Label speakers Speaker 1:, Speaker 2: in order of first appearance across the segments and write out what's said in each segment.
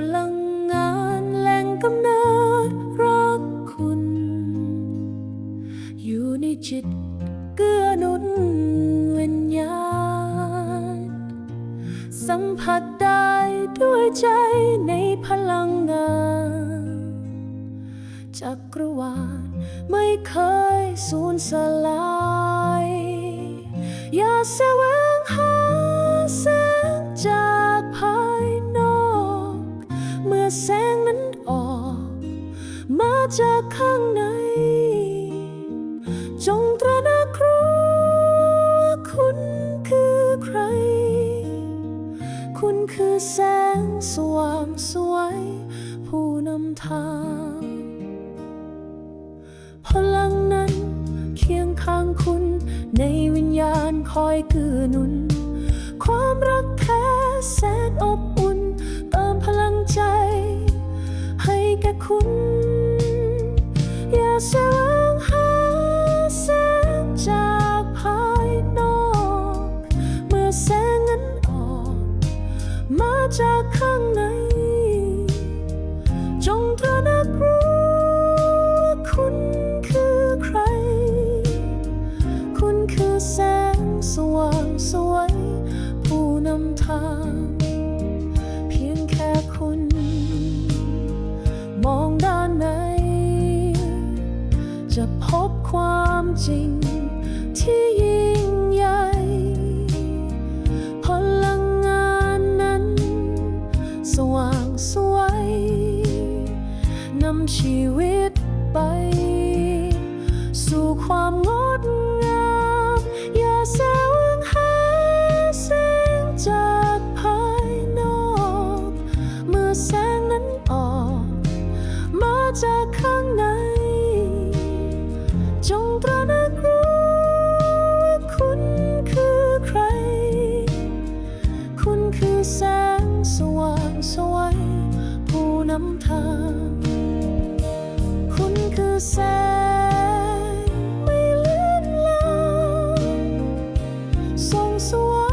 Speaker 1: พลังงานแหล่งกำเนิดรักคุณ อยู่ในจิตเกื้อหนุนวิญญาณ สัมผัสได้ด้วยใจในพลังงานจักรวาลไม่เคยสูญสลาย อย่าแสว แสงนั้นออก มาจากข้างใน จงตระหนักรู้คุณคือใคร คุณคือแสงสว่างสวย ผู้นำทาง พลังนั้นเคียงข้างคุณ ในวิญญาณคอยเกื้อหนุน ความรักแท้แสนอบ ข้างใน จงตระหนักรู้ว่าคุณคือใคร คุณคือแสงสว่างสวย ผู้นำทาง เพียงแค่คุณ มองด้านใน จะพบความจริงที่ สว่างสวยนำชีวิตไป สู่ความงดงาม อย่าแสวงหาแสงจากภายนอก เมื่อแสงนั้นออก มาจากข้างใน จงตระหนักรู้ว่าคุณคือใคร คุณคือแสงำทางคุณคือแสงไม่เลือนลางส่องสว่า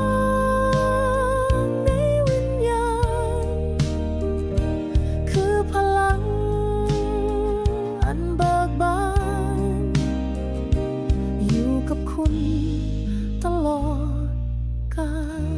Speaker 1: งในวิญญาณ คือพลังอันเบิกบาน อยู่กับคุณตลอดกาล